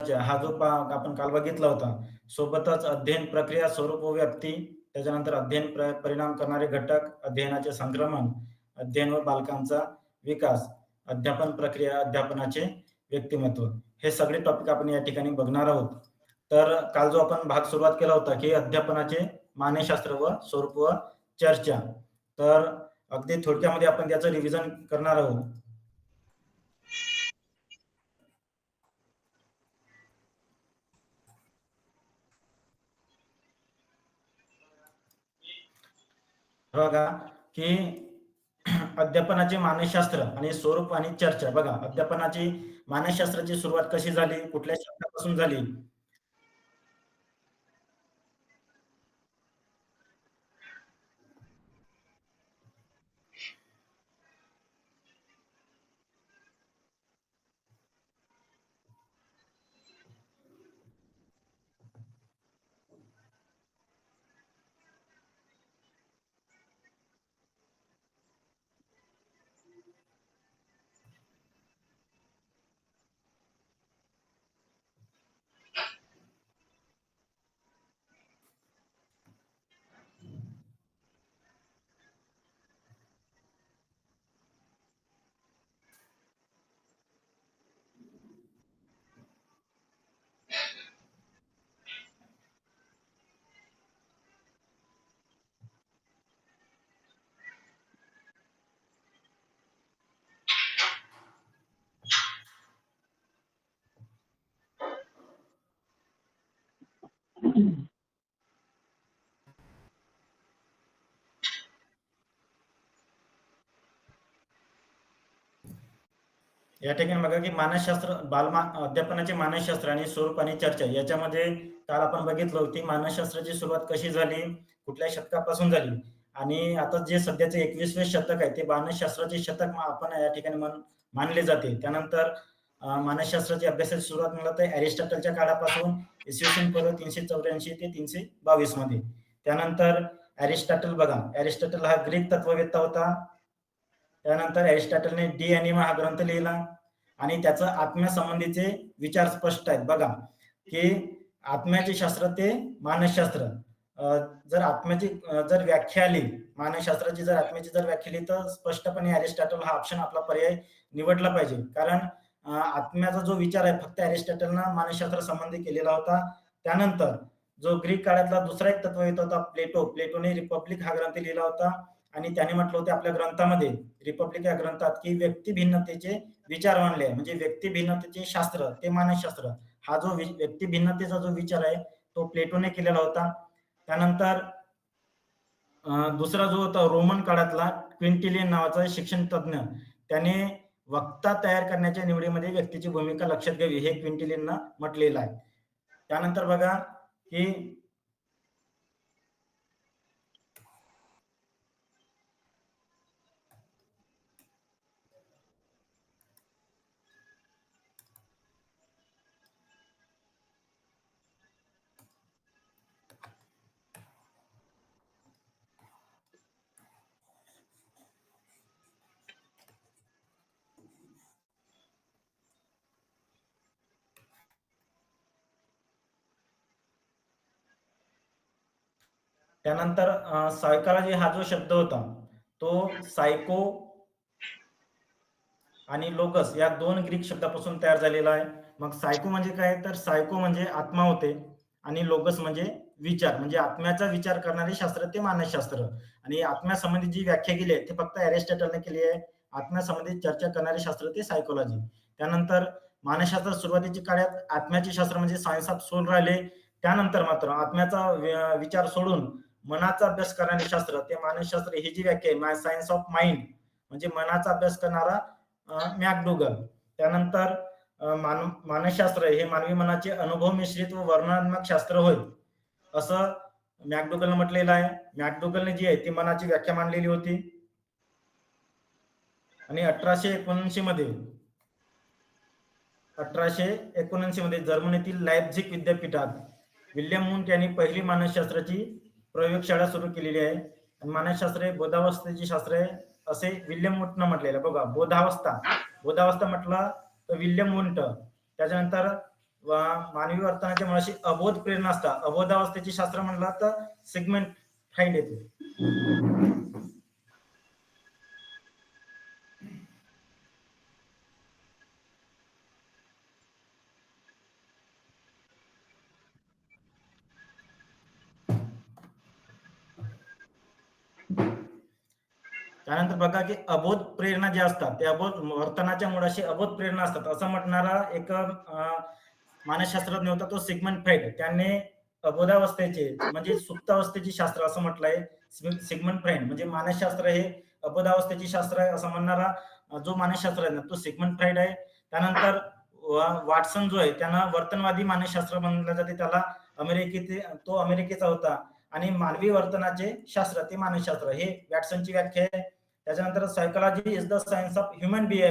हा जो आपण काल बघितला होता सोबतच अध्ययन प्रक्रिया स्वरूप व व्यक्ती त्याच्यानंतर अध्ययन परिणाम करणारे घटक अध्ययनाचे संक्रमण अध्ययन व बालकांचा विकास अध्यापन प्रक्रिया अध्यापनाचे व्यक्तिमत्व हे सगळे टॉपिक आपण या ठिकाणी बघणार आहोत. तर काल जो आपण भाग सुरुवात केला होता की अध्यापनाचे मानेशास्त्र व स्वरूप व चर्चा तर अगदी थोडक्यामध्ये आपण त्याचं रिव्हिजन करणार आहोत. बघा की अध्यापनाचे मानसशास्त्र आणि स्वरूप आणि चर्चा. बघा अध्यापनाची मानसशास्त्राची सुरुवात कशी झाली? कुठल्या शब्दापासून झाली? या ठिकाणी बघा की मानसशास्त्र बालमा अध्यापनाचे मानसशास्त्र आणि स्वरूप आणि चर्चा याच्यामध्ये काल आपण बघितलं होती मानसशास्त्राची सुरुवात कशी झाली कुठल्या शतकापासून झाली आणि आता जे सध्याचे एकवीसवे शतक आहे ते मानसशास्त्राचे शतक आपण या ठिकाणी मानले जाते. त्यानंतर मानसशास्त्राची अभ्यासाची सुरुवात मला तर अरिस्टॉटलच्या काळापासून इसवी सन पूर्व तीनशे चौऱ्याऐंशी ते तीनशे बावीसमध्ये. त्यानंतर अरिस्टॉटल बघा. अरिस्टॉटल हा ग्रीक तत्ववेत्ता होता. त्यानंतर अरिस्टॉटलने डी अनिमा e हा ग्रंथ लिहिला. आणि त्याचं आत्म्यासंबंधीचे विचार स्पष्ट आहेत. बघा की आत्म्याचे शास्त्र ते मानसशास्त्र. जर आत्म्याची जर व्याख्या आली मानसशास्त्राची जर आत्म्याची जर व्याख्या आली तर स्पष्टपणे अरिस्टॉटल हा ऑप्शन आपला पर्याय निवडला पाहिजे. कारण आत्म्याचा जो विचार आहे फक्त अरिस्टॉटलनं मानसशास्त्र संबंधी केलेला होता. त्यानंतर जो ग्रीक काळातला दुसरा एक तत्व येत होता प्लेटो. प्लेटोने रिपब्लिक हा ग्रंथ लिहिला होता आणि त्याने म्हटलं होतं आपल्या ग्रंथामध्ये रिपब्लिक या ग्रंथात की व्यक्ती भिन्नतेचे विचार मांडले म्हणजे व्यक्ती भिन्नतेचे शास्त्र ते मानसशास्त्र. हा जो वि- व्यक्ती भिन्नतेचा जो विचार आहे तो प्लेटोने केलेला होता. त्यानंतर दुसरा जो होता रोमन काळातला क्विंटिलियन नावाचा शिक्षण तज्ञ त्याने वक्ता तयार करण्याच्या निवडीमध्ये व्यक्तीची भूमिका लक्षात घ्यावी हे क्विंटिलियननं म्हटलेलं आहे. त्यानंतर बघा की त्यानंतर सायकॉलॉजी हा जो शब्द होता तो सायको आणि लोकस या दोन ग्रीक शब्दापासून तयार झालेला आहे. मग सायको म्हणजे काय? तर सायको म्हणजे आत्मा होते आणि लोकस म्हणजे विचार म्हणजे आत्म्याचा विचार करणारे शास्त्र ते मानसशास्त्र. आणि आत्म्यासंबंधी जी व्याख्या केली आहे ती फक्त अरिस्टॉटलने केली आहे. आत्म्यासंबंधी चर्चा करणारे शास्त्र ते सायकोलॉजी. त्यानंतर मानसशास्त्र सुरुवातीच्या काळात आत्म्याचे शास्त्र म्हणजे सायन्स ऑफ सोल राहिले. त्यानंतर मात्र आत्म्याचा विचार सोडून मनाचा अभ्यास करणारे शास्त्र ते मानसशास्त्र ही जी व्याख्या आहे सायन्स ऑफ माइंड म्हणजे मनाचा अभ्यास करणारा मॅकडुगल. त्यानंतर मान मानसशास्त्र हे मानवी मनाचे अनुभव मिश्रित व वर्णनात्मक शास्त्र होय. असं मॅकडुगलनं म्हटलेलं आहे. मॅकडुगलने जी आहे ती मनाची व्याख्या मांडलेली होती. आणि अठराशे एकोणऐंशी मध्ये अठराशे एकोणऐंशी मध्ये जर्मनीतील लायब्झिक विद्यापीठात विल्यम मुंट यांनी पहिली मानसशास्त्राची प्रयोगशाळा सुरू केलेली आहे. आणि मानसशास्त्र हे बोधावस्थेचे शास्त्र आहे असे विल्यम मुंटनं म्हटलेलं आहे. बघा बोधावस्था. बोधावस्था म्हटलं तर विल्यम मुंट त्याच्यानंतर मानवी वर्तनाच्या मुळाशी अबोध प्रेरणा असतात. अबोधावस्थेचे शास्त्र म्हटलं तर सेगमेंट फ्राईड येते. त्यानंतर बघा की अबोध प्रेरणा ज्या असतात त्या अबोध वर्तनाच्या मुळाशी अबोध प्रेरणा असतात. असं म्हणणारा एक मानसशास्त्रज्ञ होता तो सिगमंड फ्राईड त्याने अबोधावस्थेचे म्हणजे सुप्तावस्थेचे शास्त्र असं म्हटलंय सिग- सिगमंड फ्रेंड. म्हणजे मानसशास्त्र हे अबोधावस्थेचे शास्त्र आहे असं म्हणणारा जो मानसशास्त्रज्ञ आहे, तो सिगमंड फ्राईड आहे. त्यानंतर वॉटसन वाटसन जो आहे त्यांना वर्तनवादी मानसशास्त्र म्हणलं जाते. त्याला अमेरिकेचे तो अमेरिकेचा होता. आणि मानवी वर्तनाचे शास्त्र ते मानसशास्त्र. हे वॅटसनची व्याख्या आहे. त्याच्यानंतर psychology is the science of human behaviour